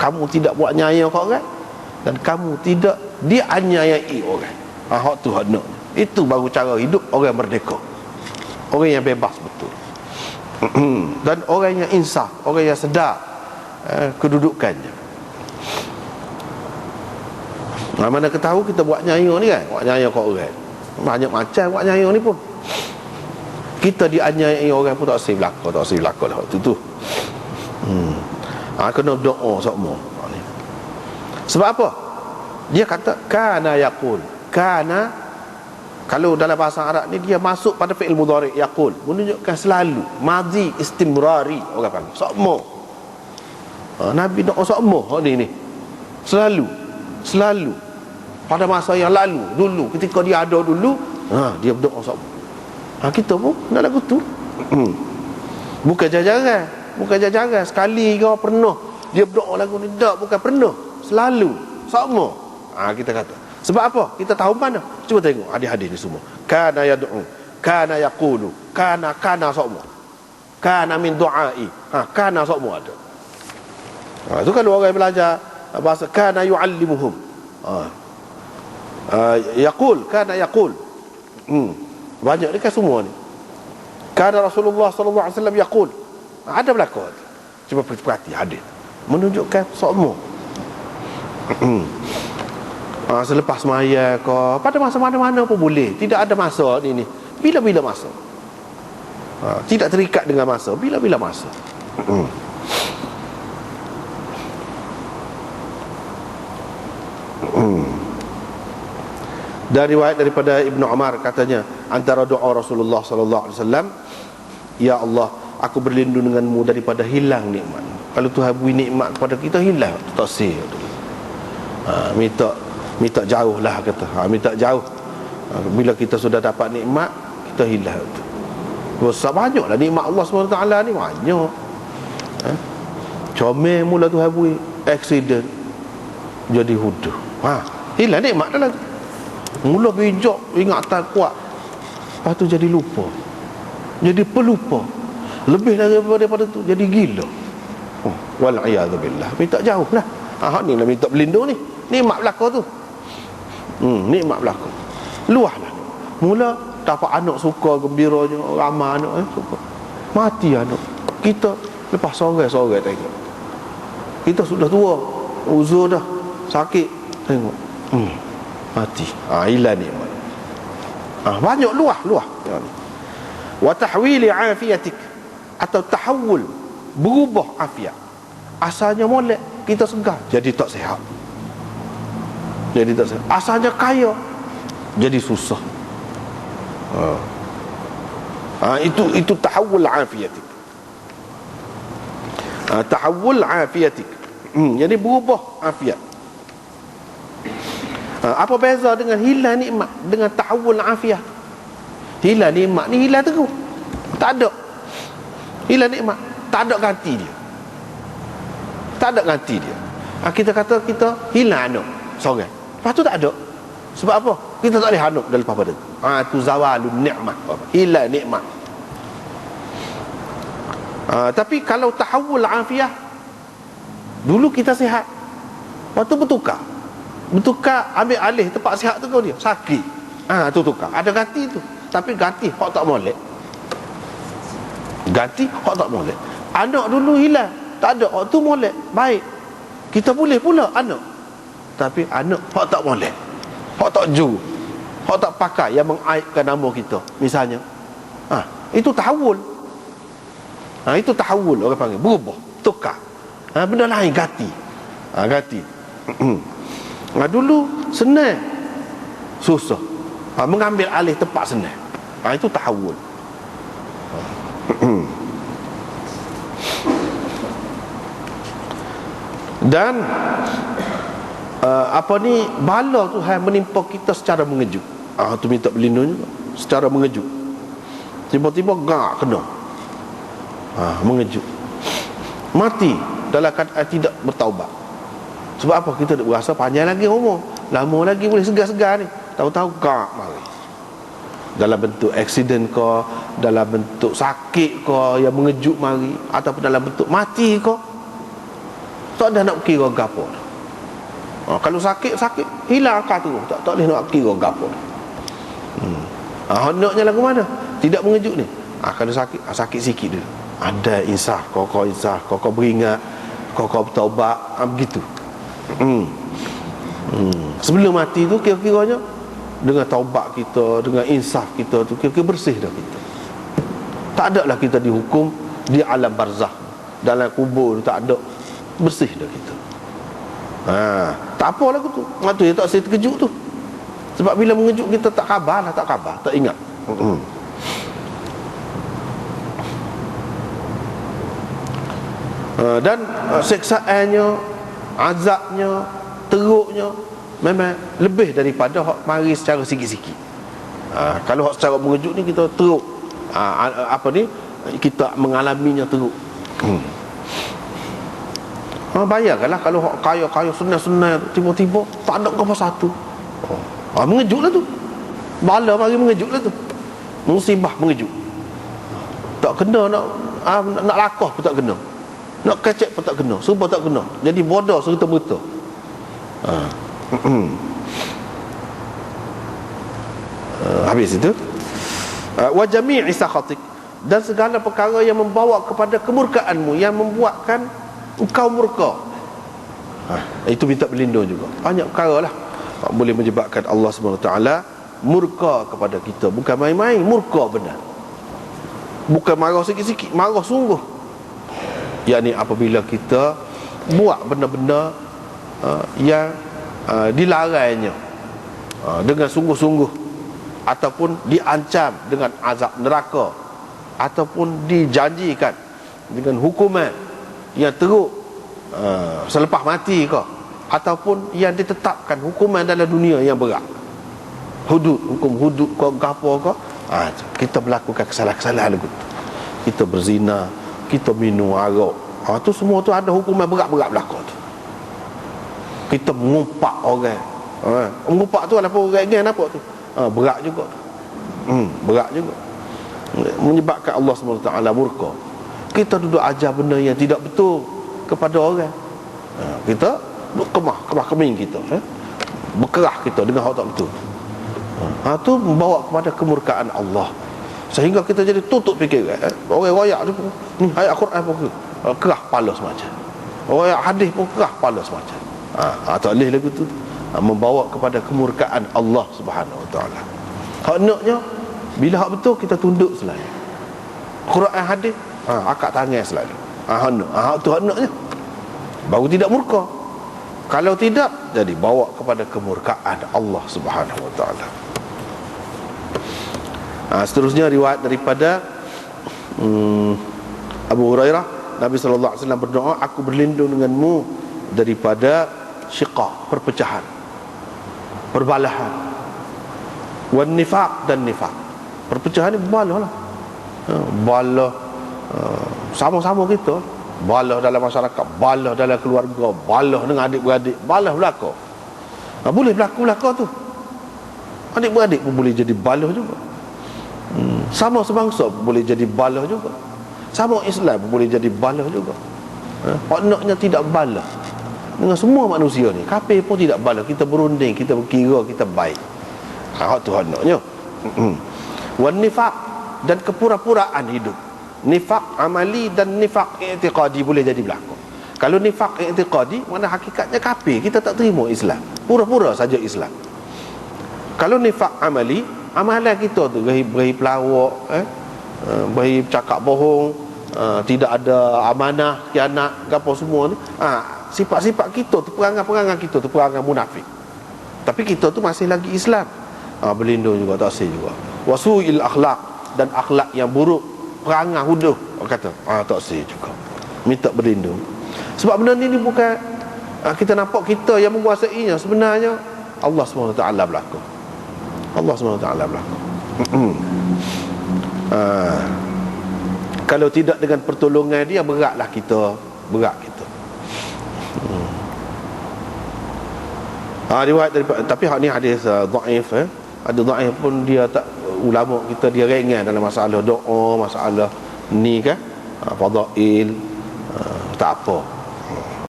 kamu tidak buat nyaya kat orang. Dan kamu tidak dianiayai orang. Ha, hak tu hak nak. Itu baru cara hidup orang merdeka. Orang yang bebas betul. Dan orang yang insaf orang yang sedar eh, kedudukannya. Nah, mana ketahu kita buat nyaya ni kan? Buat nyaya kat orang. Banyak macam buat nyaya ni pun. Kita dianiayai orang pun tak sih belakang tak sih belakang lah tu tu. Hmm. Ha, kena doa semua sebab apa? Dia kata kana yaqul. Kana kalau dalam bahasa Arab ni dia masuk pada fi'il mudhari yaqul. Menunjukkan selalu madhi istimrari. Orang panggil semua ha, nabi doa semua ha, ni ni. Selalu selalu. Pada masa yang lalu dulu ketika dia ada dulu ha, dia berdoa semua ha, kita pun nak lagu tu. Bukan jajaran bukan jajaran sekali kau pernah dia berdoa lagu ni tak bukan pernah selalu sama. Ha, kita kata. Sebab apa? Kita tahu mana? Cuba tengok hadis-hadis ni semua. Kana yad'u kana yaqulu kana kana semua kana min du'ai ha kana semua ada. Ha, itu kalau orang belajar bahasa kana yu'allimuhum. Ha. Uh, yaqul kana yaqul. Hmm. Banyak dekat semua ni. Karena Rasulullah wasallam yaqul. Ada berlaku. Cuba perhati hadis. Menunjukkan semua. ha, selepas maya ke pada masa mana-mana pun boleh. Tidak ada masa ni ni. Bila-bila masa. Ha, tidak terikat dengan masa. Bila-bila masa. Hmm dari riwayat daripada Ibnu Umar katanya antara doa Rasulullah sallallahu alaihi wasallam ya Allah aku berlindung denganmu daripada hilang nikmat. Kalau Tuhan beri nikmat kepada kita hilang. Tak sih ha, minta minta jauh lah kata. Ha, minta jauh. Ha, bila kita sudah dapat nikmat kita hilang. Tu besar banyak lah. Nikmat Allah SWT ni banyak. Ha? comel mula Tuhan beri. Accident. Jadi hudu ha, hilang nikmat dah lah. Tu Mula bijak ingatan kuat. Lepas tu jadi lupa. Jadi pelupa Lebih daripada, daripada tu jadi gila. Oh, Wal'iyadzubillah Minta jauh lah. Ah, Ni lah minta berlindung ni. Nikmat belakang tu. Hmm, Nikmat belakang Luah lah Mula dapat anak suka gembiranya Ramah anak eh, suka. Mati anak. Kita lepas sore-sore tengok. Kita sudah tua. Uzur dah. Sakit. Tengok. Hmm mati. Ha hilang nikmat. Ha, banyak luah luah. Wa tahwili afiyatik atau tahawul berubah afiat asalnya molek kita segar jadi tak sihat jadi tak sihat asalnya kaya jadi susah ha. ha itu itu tahawul afiyatik ha, tahawul afiyatik hmm, jadi berubah afiat Ha, apa beza dengan hilang nikmat dengan tahawul afiah? Hilang nikmat ni hilang terus. Tak ada. Hilang nikmat, tak ada ganti dia. Tak ada ganti dia. Ha, kita kata kita hilang anak seorang. Lepas tu tak ada. Sebab apa? Kita tak boleh anak dari pada tu. Ha, tu zawalun nikmat. Hilang nikmat. Ha, tapi kalau tahawul afiah dulu kita sihat. Waktu bertukar bertukar ambil alih tempat sihat tu kau dia sakit ha tu tukar ada ganti tu tapi ganti hak tak molek ganti hak tak molek. Anak dulu hilang. Tak ada hak tu molek. Baik. Kita boleh pula anak. Tapi anak hak tak molek. Hak tak ju hak tak pakai yang mengaibkan nama kita misalnya. Ha itu tahawul. Ha itu tahawul orang panggil. Berubah tukar. Ha benda lain ganti. Ha ganti. Ha, dulu senang. Susah. Ha, mengambil alih tempat senang. Ha, itu tahawul dan uh, apa ni bala Tuhan menimpa kita secara mengejut. Ah tu minta berlindung juga. Secara mengejut. Tiba-tiba gak kena. Ha, mengejut. Mati dalam keadaan tidak bertaubat. Sebab apa? Kita berasa panjang lagi umur. Lama lagi boleh segar-segar ni. Tahu-tahu kak mari Dalam bentuk accident ke Dalam bentuk sakit ke Yang mengejut mari Ataupun dalam bentuk mati ke tak ada nak kira gapo. Ha, kalau sakit sakit hilang akal tu. Tak tak boleh nak kira gapo. Hmm. ha, hendaknya lagu mana? Tidak mengejut ni. Ha, kalau sakit ha, sakit sikit dulu ada insaf kau kau insaf kau kau beringat kau kau bertaubat ha, begitu. Hmm. Hmm. sebelum mati tu kira-kiranya dengan taubat kita dengan insaf kita tu kira-kira bersih dah kita. Tak ada lah kita dihukum di alam barzah. Dalam kubur tak ada. Bersih dah kita. Ha, tak apa lah tu tu yang tak saya terkejut tu. Sebab bila mengejut kita tak khabar lah tak khabar tak ingat. Hmm. Dan uh, seksaannya azabnya teruknya memang lebih daripada hak mari secara sikit-sikit uh, kalau hak secara mengejut ni kita teruk. Uh, apa ni? Kita mengalaminya teruk. Hmm. uh, bayangkanlah kalau hak kaya-kaya senang-senang tiba-tiba tak ada apa satu uh, mengejutlah tu. Bala mari mengejutlah tu. Musibah mengejut. Tak kena nak uh, nak lakah pun tak kena. Nak kecek pun tak kena. Sumpah tak kena. Jadi bodoh serta merta ha. Uh, Habis itu? Uh, Wa jami'i sakhatik. Dan segala perkara yang membawa kepada kemurkaanmu Yang membuatkan Engkau murka. Ha. Itu minta berlindung juga. Banyak perkara lah. Boleh menyebabkan Allah SWT Murka kepada kita. Bukan main-main Murka benar. Bukan marah sikit-sikit Marah sungguh. Yakni apabila kita buat benda-benda uh, yang uh, dilarangnya uh, dengan sungguh-sungguh. Ataupun diancam dengan azab neraka. Ataupun dijanjikan dengan hukuman yang teruk. Uh, selepas mati ke ataupun yang ditetapkan hukuman dalam dunia yang berat. Hudud hukum hudud ke apa ke kita melakukan kesalahan-kesalahan kita berzina kita minum arak. Ha, tu semua tu ada hukuman berat-berat berlaku kita mengumpak orang. Ha, mengumpak tu apa orang geng apa tu? Ha, berat juga. Hmm, berat juga. Menyebabkan Allah SWT murka. Kita duduk ajar benda yang tidak betul kepada orang. Ha, kita kemah kemah keming kita eh? berkerah kita dengan hal tak betul. Ha, tu membawa kepada kemurkaan Allah. Sehingga kita jadi tutup fikiran eh? Orang royak tu Ni ayat Quran pun uh, kerah kepala semacam Orang ayat hadis pun kerah kepala semacam ha, ha, Tak boleh lagu tu. Ha, Membawa kepada kemurkaan Allah subhanahu wa ta'ala. Hak naknya Bila hak betul kita tunduk selalu. Quran hadis ha, Akak tangan selalu. Ha, Hak nak ha, tu hak naknya Baru tidak murka. Kalau tidak Jadi bawa kepada kemurkaan Allah subhanahu wa ta'ala. Ha, Seterusnya riwayat daripada hmm, Abu Hurairah. Nabi SAW berdoa Aku berlindung denganmu Daripada syiqah Perpecahan Perbalahan Wan nifaq dan nifaq. Perpecahan ni balah lah. Ha, Balah Sama-sama kita. Balah dalam masyarakat Balah dalam keluarga Balah dengan adik-beradik Balah berlaku. Ha, Boleh berlaku-berlaku tu. Adik-beradik pun boleh jadi balah juga. Hmm. Sama sebangsa boleh jadi balah juga. Sama Islam boleh jadi balah juga. Ha? Maknanya tidak balah Dengan semua manusia ni Kafir pun tidak balah Kita berunding, kita berkira, kita baik. Ha, Itu maknanya hmm. Wan nifak dan kepura-puraan hidup. Nifak amali dan nifak i'tiqadi boleh jadi berlaku. Kalau nifak i'tiqadi Mana hakikatnya kafir Kita tak terima Islam. Pura-pura saja Islam. Kalau nifak amali amalan kita tu beri, beri pelawak eh? Uh, beri cakap bohong uh, tidak ada amanah kianat apa semua ni. Ha, sifat-sifat kita tu perangai-perangai kita tu perangai munafik. Tapi kita tu masih lagi Islam. Ha, berlindung juga tak sih juga. Wasuil akhlak dan akhlak yang buruk perangai huduh kata. Ha, tak sih juga. Minta berlindung. Sebab benda ni, ni bukan ha, kita nampak kita yang menguasainya. Sebenarnya Allah SWT berlaku. Allah SWT berlaku. Uh, Kalau tidak dengan pertolongan dia Beratlah kita. Berat kita hmm. uh, Riwayat daripada Tapi hak ni hadis uh, Da'if eh. Ada da'if pun dia tak Ulama kita dia ringan dalam masalah doa Masalah ni kan uh, Fadail uh, Tak apa